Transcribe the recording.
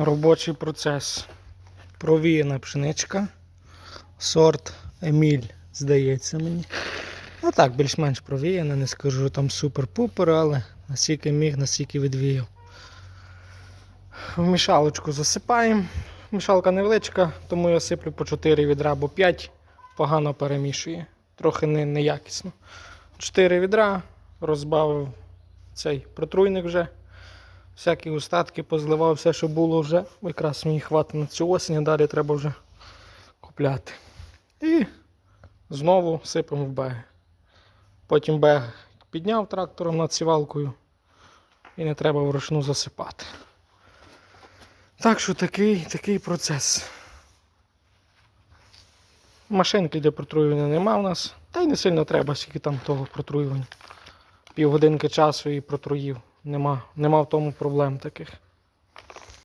Робочий процес. Провіяна пшеничка. Сорт Еміль, здається мені. Ну так, більш-менш провіяна, не скажу там супер-пупер, але наскільки міг, наскільки відвіяв. В мішалочку засипаємо. Мішалка невеличка, тому я сиплю по 4 відра, бо 5 погано перемішує. Трохи не, неякісно. 4 відра, розбавив цей протруйник вже. Всякі остатки позливав, все, що було вже. Якраз мені хватить на цю осінь, а далі треба вже купляти. І знову сипемо в беги. Потім бег підняв трактором над сівалкою і не треба вручну засипати. Так що такий, такий процес. Машинки для протруювання нема в нас, та й не сильно треба, скільки там того протруювання. Півгодинки часу і протруїв. Нема, нема в тому проблем таких.